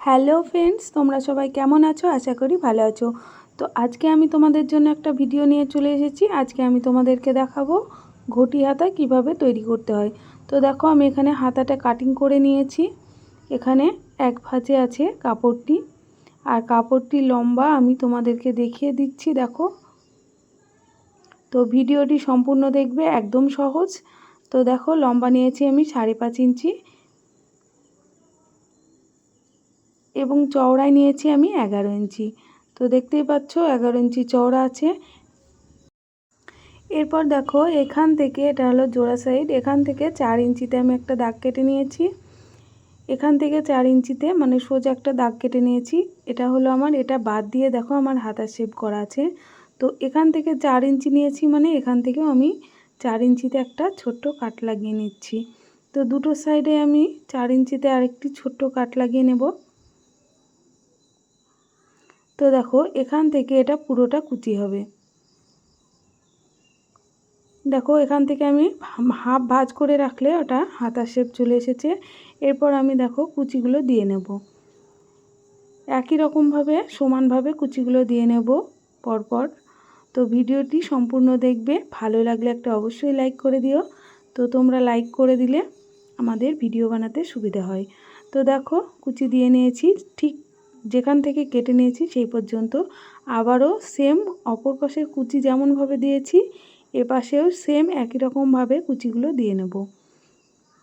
Hello friends, তোমরা সবাই কেমন আছো? আশা করি ভালো আছো। তো আজকে আমি তোমাদের জন্য একটা ভিডিও নিয়ে চলে এসেছি। আজকে আমি তোমাদেরকে দেখাবো ঘটি হাতা কীভাবে তৈরি করতে হয়। তো দেখো, আমি এখানে হাতাটা কাটিং করে নিয়েছি। এখানে এক ভাঁজে আছে কাপড়টি। আর কাপড়টি লম্বা আমি তোমাদেরকে দেখিয়ে দিচ্ছি, দেখো। তো ভিডিওটি সম্পূর্ণ দেখবে, একদম সহজ। তো দেখো, লম্বা নিয়েছি আমি সাড়ে পাঁচ ইঞ্চি। এবং চওড়ায় নিয়েছি আমি এগারো ইঞ্চি। তো দেখতেই পাচ্ছ, এগারো ইঞ্চি চওড়া আছে। এরপর দেখো, এখান থেকে, এটা হলো জোড়া সাইড এখান থেকে চার ইঞ্চিতে আমি একটা দাগ কেটে নিয়েছি। এখান থেকে চার ইঞ্চিতে মানে সোজা একটা দাগ কেটে নিয়েছি। এটা হলো আমার, এটা বাদ দিয়ে দেখো আমার হাতা শেপ করা আছে। তো এখান থেকে চার ইঞ্চি নিয়েছি মানে এখান থেকেও আমি চার ইঞ্চিতে একটা ছোট্ট কাট লাগিয়ে নিচ্ছি। তো দুটো সাইডে আমি চার ইঞ্চিতে আরেকটি ছোট্ট কাট লাগিয়ে নেব। তো দেখো, এখান থেকে এটা পুরোটা কুচি হবে। দেখো, এখান থেকে আমি হাফ ভাজ করে রাখলে ওটা হাতা শেপ চলে এসেছে। এরপর আমি দেখো, কুচিগুলো দিয়ে নেব। একই রকমভাবে, সমানভাবে কুচিগুলো দিয়ে নেব পরপর। তো ভিডিওটি সম্পূর্ণ দেখবে। ভালো লাগলে একটা অবশ্যই লাইক করে দিও। তো তোমরা লাইক করে দিলে আমাদের ভিডিও বানাতে সুবিধা হয়। তো দেখো, কুচি দিয়ে নিয়েছি। ঠিক যেখান থেকে কেটে নিয়েছি সেই পর্যন্ত। আবারও সেম অপর পাশের কুচি যেমনভাবে দিয়েছি, এ পাশেও সেম একই রকমভাবে কুচিগুলো দিয়ে নেব।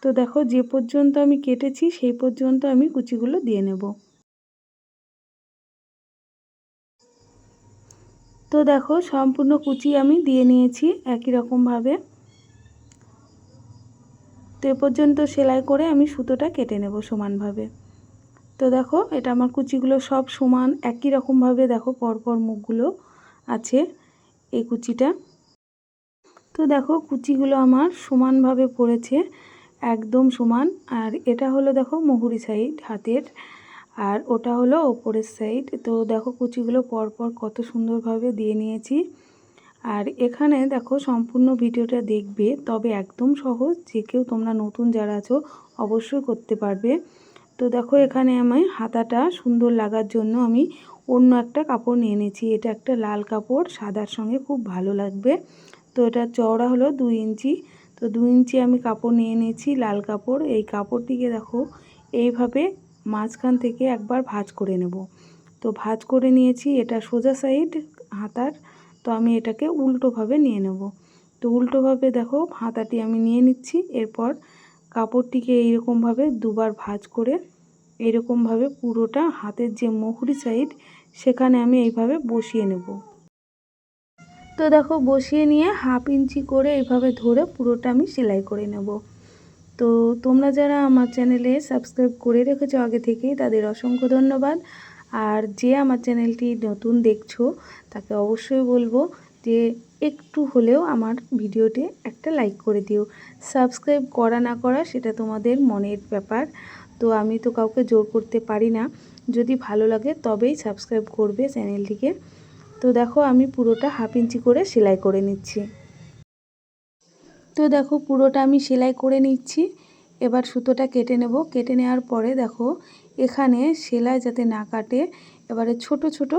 তো দেখো, যে পর্যন্ত আমি কেটেছি সেই পর্যন্ত আমি কুচিগুলো দিয়ে নেব। তো দেখো, সম্পূর্ণ কুচি আমি দিয়ে নিয়েছি একই রকমভাবে। তো এ পর্যন্ত সেলাই করে আমি সুতোটা কেটে নেব সমানভাবে। তো দেখো, এটা আমার কুচিগুলো সব সমান, একই রকমভাবে দেখো পরপর মুখগুলো আছে এই কুচিটা। তো দেখো, কুচিগুলো আমার সমানভাবে পড়েছে, একদম সমান। আর এটা হলো দেখো মহুরি সাইড হাতের, আর ওটা হলো ওপরের সাইড তো দেখো কুচিগুলো পরপর কত সুন্দরভাবে দিয়ে নিয়েছি। আর এখানে দেখো সম্পূর্ণ ভিডিওটা দেখবে, তবে একদম সহজ, যে কেউ তোমরা নতুন যারা আছো, অবশ্যই করতে পারবে। তো দেখো এখানে আমি হাতাটা সুন্দর লাগার জন্য আমি অন্য একটা কাপড় নিয়ে নিয়েছি এটা একটা লাল কাপড়, সাদার সঙ্গে খুব ভালো লাগবে। তো এটা চওড়া হলো দুই ইঞ্চি। তো দু ইঞ্চি আমি কাপড় নিয়ে নিয়েছি লাল কাপড়। এই কাপড়টিকে দেখো এইভাবে মাঝখান থেকে একবার ভাজ করে নেব। তো ভাজ করে নিয়েছি। এটা সোজা সাইড হাতার। তো আমি এটাকে উল্টোভাবে নিয়ে নেব। তো উল্টোভাবে দেখো হাতাটি আমি নিয়ে নিচ্ছি। এরপর কাপড়টিকে এইরকমভাবে দুবার ভাজ করে এরকমভাবে পুরোটা হাতের যে মুহুরি সাইড, সেখানে আমি এইভাবে বসিয়ে নেব। তো দেখো, বসিয়ে নিয়ে হাফ ইঞ্চি করে এইভাবে ধরে পুরোটা আমি সেলাই করে নেব। তো তোমরা যারা আমার চ্যানেলে সাবস্ক্রাইব করে রেখেছো আগে থেকেই, তাদের অসংখ্য ধন্যবাদ। আর যে আমার চ্যানেলটি নতুন দেখছ, তাকে অবশ্যই বলব যে একটু হলেও আমার ভিডিওতে একটা লাইক করে দিও। সাবস্ক্রাইব করা না করা সেটা তোমাদের মনের ব্যাপার। তো আমি তো কাউকে জোর করতে পারি না। যদি ভালো লাগে তবেই সাবস্ক্রাইব করবে চ্যানেলটিকে। তো দেখো আমি পুরোটা হাফ ইঞ্চি করে সেলাই করে নিচ্ছি। তো দেখো পুরোটা আমি সেলাই করে নিচ্ছি। এবার সুতোটা কেটে নেব। কেটে নেওয়ার পরে দেখো এখানে সেলাই যাতে না কাটে, এবারে ছোট ছোট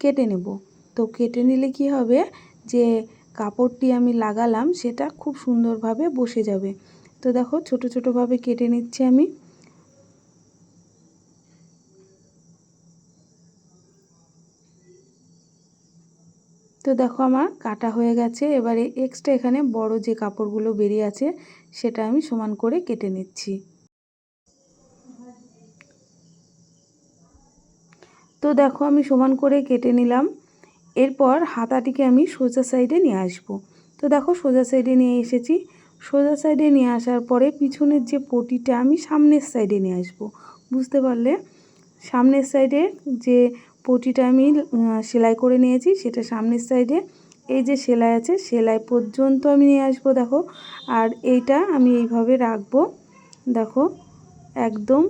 কেটে নেব। তো কেটে নিলে কি হবে? যে কাপড়টি আমি লাগালাম, সেটা খুব সুন্দরভাবে বসে যাবে। তো দেখো, ছোট ছোটোভাবে কেটে নিচ্ছি আমি। তো দেখো, আমার কাটা হয়ে গেছে। এবারে এক্সট্রা এখানে বড় যে কাপড়গুলো বেরিয়ে আছে, সেটা আমি সমান করে কেটে নিচ্ছি। তো দেখো, আমি সমান করে কেটে নিলাম। এরপর হাতাটিকে আমি সোজা সাইডে নিয়ে আসব। তো দেখো সোজা সাইডে নিয়ে এসেছি। সোজা সাইডে নিয়ে আসার পরে পিছনের যে পটিটা আমি সামনের সাইডে নিয়ে আসব। বুঝতে পারলে? সামনের সাইডে যে পটিটা আমি সেলাই করে নিয়েছি সেটা সামনের সাইডে এই যে সেলাই আছে, সেলাই পর্যন্ত আমি নিয়ে আসব দেখো। আর এইটা আমি এইভাবে রাখব। দেখো, একদম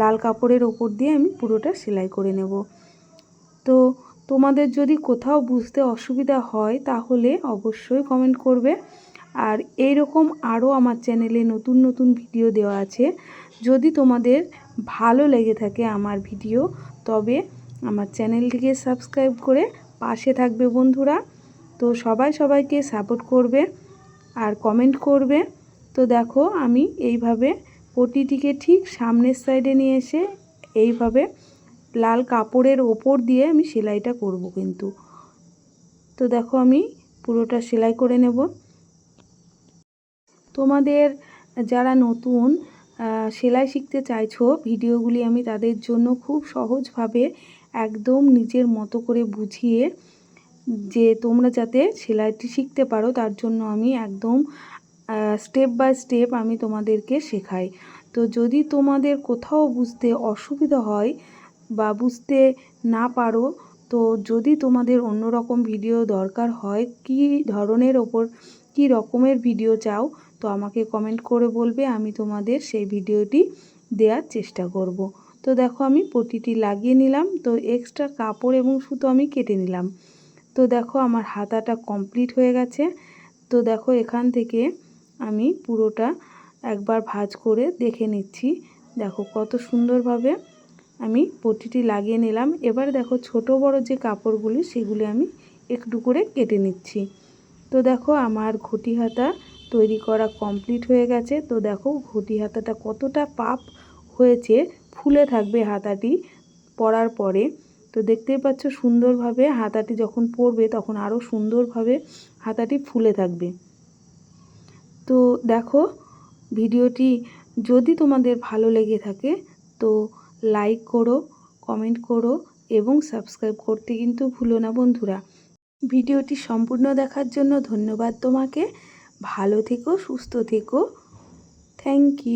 লাল কাপড়ের ওপর দিয়ে আমি পুরোটা সেলাই করে নেব। তো তোমাদের যদি কোথাও বুঝতে অসুবিধা হয়, তাহলে অবশ্যই কমেন্ট করবে। আর এই রকম আরও আমার চ্যানেলে নতুন নতুন ভিডিও দেওয়া আছে। যদি তোমাদের ভালো লেগে থাকে আমার ভিডিও তবে আমার চ্যানেলটিকে সাবস্ক্রাইব করে পাশে থাকবে বন্ধুরা। তো সবাই সবাইকে সাপোর্ট করবে আর কমেন্ট করবে। তো দেখো আমি এইভাবে পটিটিকে ঠিক সামনের সাইডে নিয়ে এসে এইভাবে লাল কাপড়ের ওপর দিয়ে আমি সেলাইটা করব কিন্তু। তো দেখো আমি পুরোটা সেলাই করে নেব। তোমাদের যারা নতুন সেলাই শিখতে চাইছো, ভিডিওগুলি আমি তাদের জন্য খুব সহজভাবে একদম নিজের মতো করে বুঝিয়ে যে তোমরা যাতে সেলাইটি শিখতে পারো, তার জন্য আমি একদম স্টেপ বাই স্টেপ আমি তোমাদেরকে শেখাই। তো যদি তোমাদের কোথাও বুঝতে অসুবিধা হয় বা বুঝতে না পারো, তো যদি তোমাদের অন্য রকম ভিডিও দরকার হয়, কি ধরনের ওপর, কি রকমের ভিডিও চাও, তো আমাকে কমেন্ট করে বলবে, আমি তোমাদের সেই ভিডিওটি দেওয়ার চেষ্টা করব। তো দেখো আমি পটিটি লাগিয়ে নিলাম, তো এক্সট্রা কাপড় এবং সুতো আমি কেটে নিলাম। তো দেখো আমার হাতাটা কমপ্লিট হয়ে গেছে। তো দেখো এখান থেকে আমি পুরোটা একবার ভাজ করে দেখে নিচ্ছি। দেখো কত সুন্দরভাবে আমি পটিটি লাগিয়ে নিলাম। এবার দেখো ছোট বড় যে কাপড়গুলি, সেগুলি আমি একটু করে কেটে নিচ্ছি। তো দেখো আমার ঘটি হাতা তৈরি করা কমপ্লিট হয়ে গেছে। তো দেখো ঘটি হাতাটা কতটা পাপ হয়েছে, ফুলে থাকবে হাতাটি পরার পরে। তো দেখতেই পাচ্ছ সুন্দরভাবে হাতাটি যখন পরবে, তখন আরও সুন্দরভাবে হাতাটি ফুলে থাকবে। তো দেখো ভিডিওটি যদি তোমাদের ভালো লেগে থাকে, তো লাইক করো কমেন্ট করো এবং সাবস্ক্রাইব করতে কিন্তু ভুলো না বন্ধুরা। ভিডিওটি সম্পূর্ণ দেখার জন্য ধন্যবাদ তোমাকে। ভালো থেকো, সুস্থ থেকো। Thank you